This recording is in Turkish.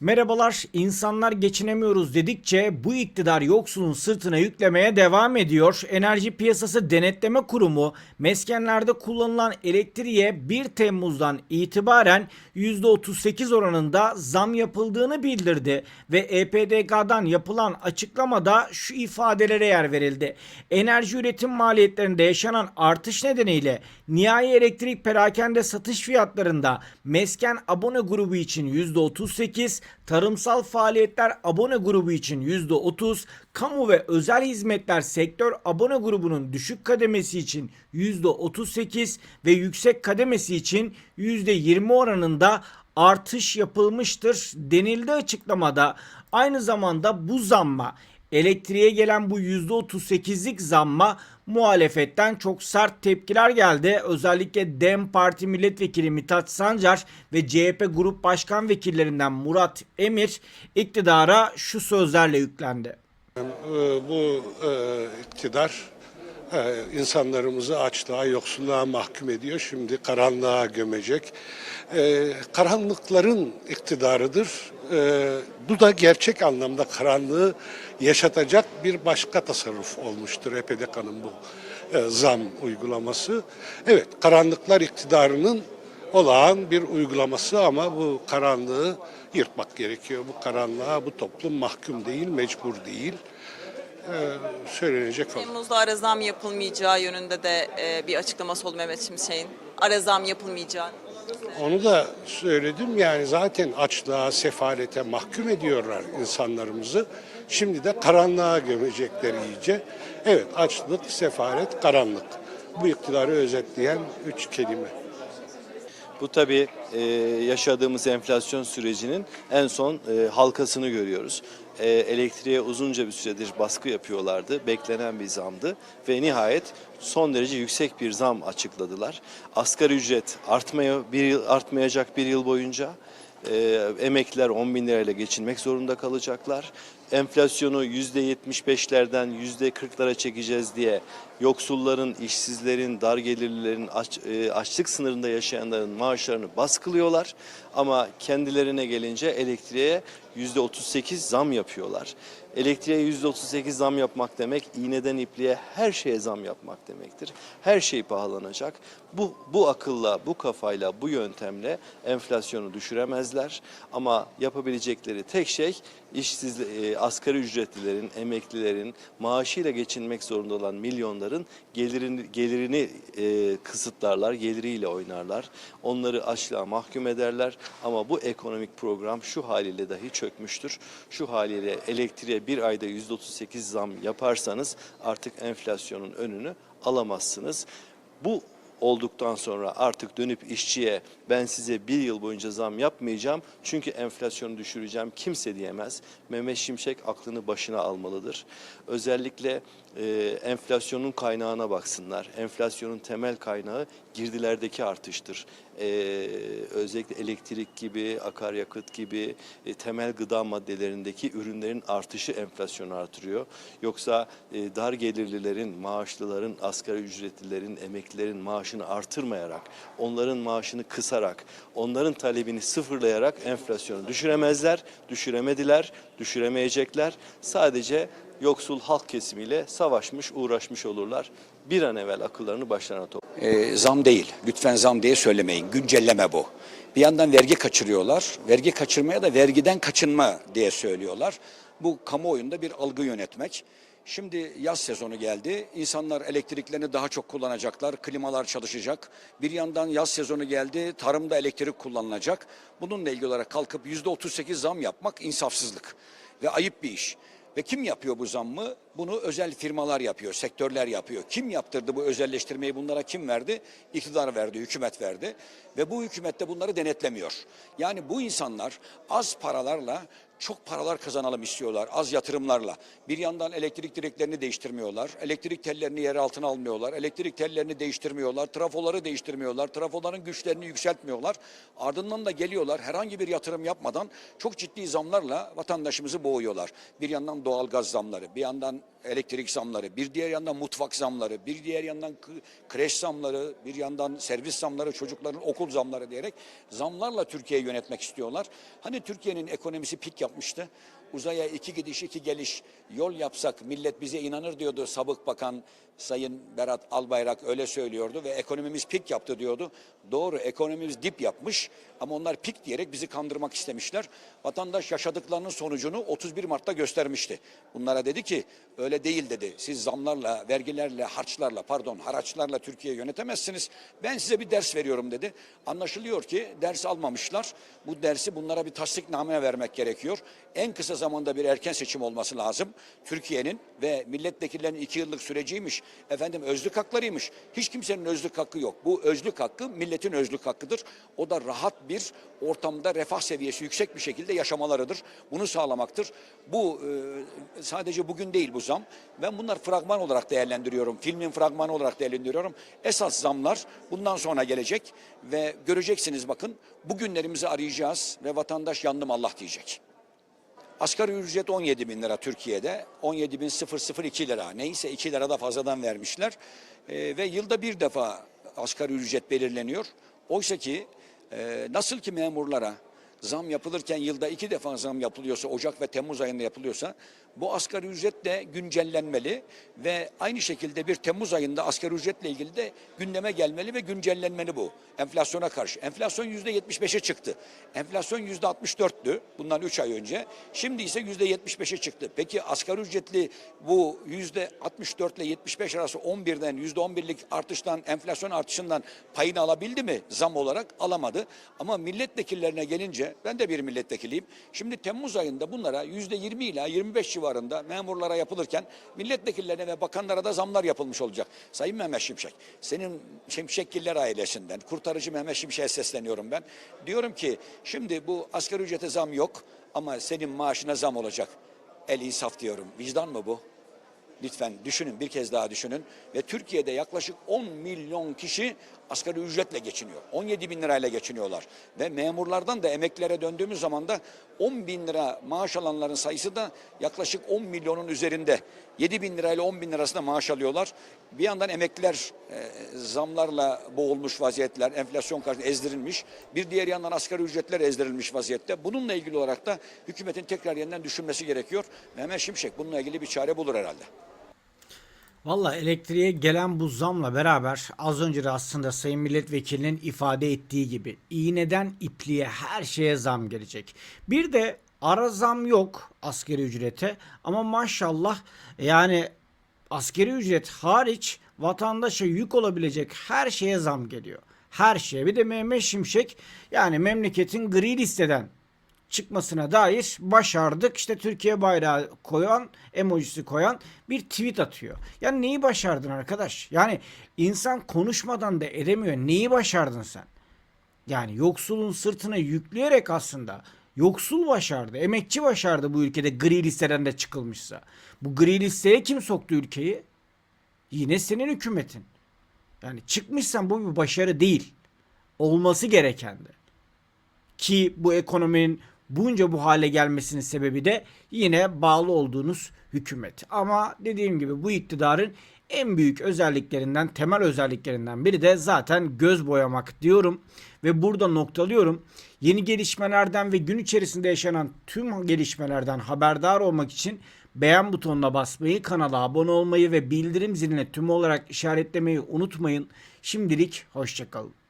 Merhabalar, insanlar geçinemiyoruz dedikçe bu iktidar yoksulun sırtına yüklemeye devam ediyor. Enerji Piyasası Denetleme Kurumu meskenlerde kullanılan elektriğe 1 Temmuz'dan itibaren %38 oranında zam yapıldığını bildirdi ve EPDK'dan yapılan açıklamada şu ifadelere yer verildi. Enerji üretim maliyetlerinde yaşanan artış nedeniyle nihai elektrik perakende satış fiyatlarında mesken abone grubu için %38, tarımsal faaliyetler abone grubu için %30, kamu ve özel hizmetler sektör abone grubunun düşük kademesi için %38 ve yüksek kademesi için %20 oranında artış yapılmıştır denildi açıklamada. Aynı zamanda bu zamma elektriğe gelen bu %38'lik zamma muhalefetten çok sert tepkiler geldi. Özellikle DEM Parti Milletvekili Mithat Sancar ve CHP Grup Başkan Vekillerinden Murat Emir iktidara şu sözlerle yüklendi. Ee, Bu e, iktidar e, insanlarımızı açlığa, yoksulluğa mahkum ediyor. Şimdi karanlığa gömecek. E, Karanlıkların iktidarıdır. E, Bu da gerçek anlamda karanlığı yaşatacak bir başka tasarruf olmuştur EPDK'nın bu e, zam uygulaması. Evet, karanlıklar iktidarının olağan bir uygulaması ama bu karanlığı yırtmak gerekiyor. Bu karanlığa bu toplum mahkum değil, mecbur değil. Ee, söylenecek o. Temmuz'da ara zam yapılmayacağı yönünde de e, bir açıklaması oldu Mehmet Şimşek'in. Ara zam yapılmayacağı. Onu da söyledim yani zaten açlığa, sefalete mahkum ediyorlar insanlarımızı. Şimdi de karanlığa gömecekler iyice. Evet açlık, sefalet, karanlık. Bu iktidarı özetleyen üç kelime. Bu tabii e, yaşadığımız enflasyon sürecinin en son e, halkasını görüyoruz. E, elektriğe uzunca bir süredir baskı yapıyorlardı. Beklenen bir zamdı ve nihayet son derece yüksek bir zam açıkladılar. Asgari ücret artmaya bir yıl artmayacak bir yıl boyunca. E, emekliler 10 bin lirayla geçinmek zorunda kalacaklar. Enflasyonu %75'lerden %40'lara çekeceğiz diye yoksulların, işsizlerin, dar gelirlilerin, aç, e, açlık sınırında yaşayanların maaşlarını baskılıyorlar. Ama kendilerine gelince elektriğe %38 zam yapıyorlar. Elektriğe %38 zam yapmak demek iğneden ipliğe her şeye zam yapmak demektir. Her şey pahalanacak. Bu, bu akılla, bu kafayla, bu yöntemle enflasyonu düşüremezler. Ama yapabilecekleri tek şey işsiz, e, asgari ücretlilerin, emeklilerin, maaşıyla geçinmek zorunda olan milyonların gelirini, gelirini e, kısıtlarlar, geliriyle oynarlar. Onları açlığa mahkum ederler. Ama bu ekonomik program şu haliyle dahi çökmüştür. Şu haliyle elektriğe bir ayda %38 zam yaparsanız artık enflasyonun önünü alamazsınız. Bu olduktan sonra artık dönüp işçiye ben size bir yıl boyunca zam yapmayacağım çünkü enflasyonu düşüreceğim kimse diyemez. Mehmet Şimşek aklını başına almalıdır. Özellikle e, enflasyonun kaynağına baksınlar. Enflasyonun temel kaynağı girdilerdeki artıştır. E, özellikle elektrik gibi, akaryakıt gibi e, temel gıda maddelerindeki ürünlerin artışı enflasyonu artırıyor. Yoksa e, dar gelirlilerin, maaşlıların, asgari ücretlilerin, emeklilerin maaşını artırmayarak, onların maaşını kısarak, onların talebini sıfırlayarak enflasyonu düşüremezler, düşüremediler, düşüremeyecekler. Sadece yoksul halk kesimiyle savaşmış, uğraşmış olurlar. Bir an evvel akıllarını başlarına toplayın. E, zam değil. Lütfen zam diye söylemeyin. Güncelleme bu. Bir yandan vergi kaçırıyorlar. Vergi kaçırmaya da vergiden kaçınma diye söylüyorlar. Bu kamuoyunda bir algı yönetmek. Şimdi yaz sezonu geldi. İnsanlar elektriklerini daha çok kullanacaklar. Klimalar çalışacak. Bir yandan yaz sezonu geldi. Tarımda elektrik kullanılacak. Bununla ilgili olarak kalkıp yüzde 38 zam yapmak insafsızlık ve ayıp bir iş. Ve kim yapıyor bu zammı? Bunu özel firmalar yapıyor, sektörler yapıyor. Kim yaptırdı bu özelleştirmeyi bunlara kim verdi? İktidar verdi, hükümet verdi. Ve bu hükümet de bunları denetlemiyor. Yani bu insanlar az paralarla çok paralar kazanalım istiyorlar az yatırımlarla. Bir yandan elektrik direklerini değiştirmiyorlar. Elektrik tellerini yer altına almıyorlar. Elektrik tellerini değiştirmiyorlar. Trafoları değiştirmiyorlar. Trafoların güçlerini yükseltmiyorlar. Ardından da geliyorlar herhangi bir yatırım yapmadan çok ciddi zamlarla vatandaşımızı boğuyorlar. Bir yandan doğal gaz zamları, bir yandan elektrik zamları, bir diğer yandan mutfak zamları, bir diğer yandan kreş zamları, bir yandan servis zamları, çocukların okul zamları diyerek zamlarla Türkiye'yi yönetmek istiyorlar. Hani Türkiye'nin ekonomisi pik yapmıştı. Uzaya iki gidiş iki geliş yol yapsak millet bize inanır diyordu Sabık Bakan Sayın Berat Albayrak öyle söylüyordu ve ekonomimiz pik yaptı diyordu. Doğru ekonomimiz dip yapmış ama onlar pik diyerek bizi kandırmak istemişler. Vatandaş yaşadıklarının sonucunu 31 Mart'ta göstermişti. Bunlara dedi ki öyle değil dedi. Siz zamlarla, vergilerle, harçlarla pardon haraçlarla Türkiye'yi yönetemezsiniz. Ben size bir ders veriyorum dedi. Anlaşılıyor ki ders almamışlar. Bu dersi bunlara bir tasdikname vermek gerekiyor. En kısa zamanda bir erken seçim olması lazım. Türkiye'nin ve milletvekillerinin iki yıllık süreciymiş. Efendim özlük haklarıymış. Hiç kimsenin özlük hakkı yok. Bu özlük hakkı milletin özlük hakkıdır. O da rahat bir ortamda refah seviyesi yüksek bir şekilde yaşamalarıdır. Bunu sağlamaktır. Bu e, sadece bugün değil bu zam. Ben bunlar fragman olarak değerlendiriyorum. Filmin fragmanı olarak değerlendiriyorum. Esas zamlar bundan sonra gelecek ve göreceksiniz bakın bugünlerimizi arayacağız ve vatandaş yandım Allah diyecek. Asgari ücret 17 bin lira Türkiye'de. 17 bin 002 lira. Neyse 2 lira da fazladan vermişler. Ee, ve yılda bir defa asgari ücret belirleniyor. Oysa ki e, nasıl ki memurlara zam yapılırken yılda iki defa zam yapılıyorsa, Ocak ve Temmuz ayında yapılıyorsa bu asgari ücret de güncellenmeli ve aynı şekilde bir Temmuz ayında asgari ücretle ilgili de gündeme gelmeli ve güncellenmeli bu. Enflasyona karşı. Enflasyon yüzde 75'e çıktı. Enflasyon yüzde 64'tü bundan 3 ay önce. Şimdi ise yüzde 75'e çıktı. Peki asgari ücretli bu yüzde 64 ile 75 arası 11'den yüzde 11'lik artıştan, enflasyon artışından payını alabildi mi zam olarak? Alamadı. Ama milletvekillerine gelince ben de bir milletvekiliyim. Şimdi Temmuz ayında bunlara yüzde 20 ila 25 civarında memurlara yapılırken milletvekillerine ve bakanlara da zamlar yapılmış olacak. Sayın Mehmet Şimşek, senin Şimşekgiller ailesinden kurtarıcı Mehmet Şimşek'e sesleniyorum ben. Diyorum ki şimdi bu asgari ücrete zam yok ama senin maaşına zam olacak. El insaf diyorum. Vicdan mı bu? Lütfen düşünün bir kez daha düşünün. Ve Türkiye'de yaklaşık 10 milyon kişi asgari ücretle geçiniyor. 17 bin lirayla geçiniyorlar. Ve memurlardan da emeklilere döndüğümüz zaman da 10 bin lira maaş alanların sayısı da yaklaşık 10 milyonun üzerinde. 7 bin lirayla 10 bin lirasında maaş alıyorlar. Bir yandan emekliler e, zamlarla boğulmuş vaziyetler, enflasyon karşısında ezdirilmiş. Bir diğer yandan asgari ücretler ezdirilmiş vaziyette. Bununla ilgili olarak da hükümetin tekrar yeniden düşünmesi gerekiyor. Mehmet Şimşek bununla ilgili bir çare bulur herhalde. Valla elektriğe gelen bu zamla beraber az önce de aslında Sayın Milletvekilinin ifade ettiği gibi iğneden ipliğe her şeye zam gelecek. Bir de ara zam yok askeri ücrete ama maşallah yani askeri ücret hariç vatandaşa yük olabilecek her şeye zam geliyor. Her şeye. Bir de Mehmet Şimşek yani memleketin gri listeden çıkmasına dair başardık. İşte Türkiye bayrağı koyan, emojisi koyan bir tweet atıyor. Yani neyi başardın arkadaş? Yani insan konuşmadan da edemiyor. Neyi başardın sen? Yani yoksulun sırtına yükleyerek aslında yoksul başardı, emekçi başardı bu ülkede gri listeden de çıkılmışsa. Bu gri listeye kim soktu ülkeyi? Yine senin hükümetin. Yani çıkmışsan bu bir başarı değil. Olması gerekendi. Ki bu ekonominin bunca bu hale gelmesinin sebebi de yine bağlı olduğunuz hükümet. Ama dediğim gibi bu iktidarın en büyük özelliklerinden, temel özelliklerinden biri de zaten göz boyamak diyorum ve burada noktalıyorum. Yeni gelişmelerden ve gün içerisinde yaşanan tüm gelişmelerden haberdar olmak için beğen butonuna basmayı, kanala abone olmayı ve bildirim ziline tüm olarak işaretlemeyi unutmayın. Şimdilik hoşçakalın.